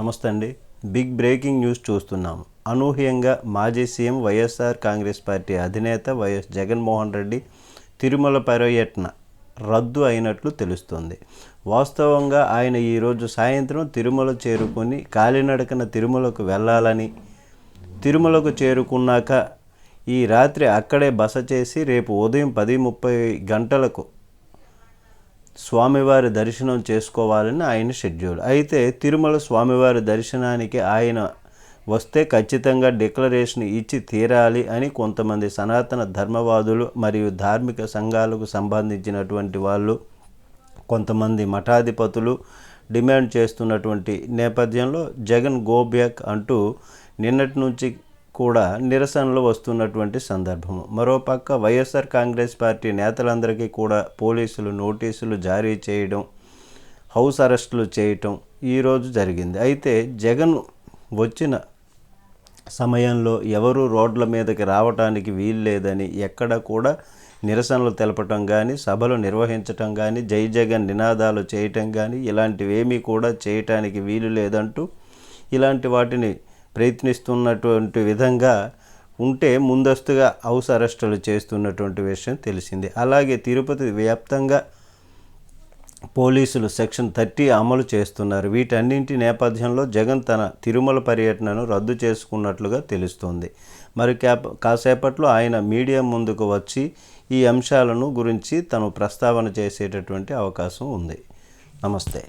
నమస్తే అండి. Big breaking news చూస్తున్నాము అనూహ్యంగా మాజీ సీఎం వైఎస్ఆర్ కాంగ్రెస్ పార్టీ అధినేత వైఎస్ జగన్మోహన్ రెడ్డి తిరుమల పర్యటన రద్దు అయినట్లు తెలుస్తుంది. వాస్తవంగా ఆయన ఈరోజు సాయంత్రం తిరుమల చేరుకొని కాలినడకన తిరుమలకు వెళ్ళాలని తిరుమలకు చేరుకున్నాక ఈ రాత్రి అక్కడే బస చేసి రేపు ఉదయం పది ముప్పై గంటలకు స్వామివారి దర్శనం చేసుకోవాలని ఆయన షెడ్యూల్ అయితే తిరుమల స్వామివారి దర్శనానికి ఆయన వస్తే ఖచ్చితంగా డిక్లరేషన్ ఇచ్చి తీరాలి అని కొంతమంది సనాతన ధర్మవాదులు మరియు ధార్మిక సంఘాలకు సంబంధించినటువంటి వాళ్ళు కొంతమంది మఠాధిపతులు డిమాండ్ చేస్తున్నటువంటి నేపథ్యంలో జగన్ గోబ్యాక్ అంటూ నిన్నటి నుంచి కూడా నిరసనలు వస్తున్నటువంటి సందర్భము. మరోపక్క వైఎస్ఆర్ కాంగ్రెస్ పార్టీ నేతలందరికీ కూడా పోలీసులు నోటీసులు జారీ చేయడం హౌస్ అరెస్టులు చేయటం ఈరోజు జరిగింది. అయితే జగన్ వచ్చిన సమయంలో ఎవరు రోడ్ల మీదకి రావటానికి వీలు లేదని ఎక్కడ కూడా నిరసనలు తెలపటం కానీ సభలు నిర్వహించటం కానీ జై జగన్ నినాదాలు చేయటం కానీ ఇలాంటివేమీ కూడా చేయటానికి వీలు లేదంటూ ఇలాంటి వాటిని ప్రయత్నిస్తున్నటువంటి విధంగా ఉంటే ముందస్తుగా హౌస్ అరెస్టులు చేస్తున్నటువంటి విషయం తెలిసింది. అలాగే తిరుపతి వ్యాప్తంగా పోలీసులు సెక్షన్ థర్టీ అమలు చేస్తున్నారు. వీటన్నింటి నేపథ్యంలో జగన్ తన తిరుమల పర్యటనను రద్దు చేసుకున్నట్లుగా తెలుస్తోంది. మరి క్యాప్ కాసేపట్లో ఆయన మీడియా ముందుకు వచ్చి ఈ అంశాలను గురించి తను ప్రస్తావన చేసేటటువంటి అవకాశం ఉంది. నమస్తే.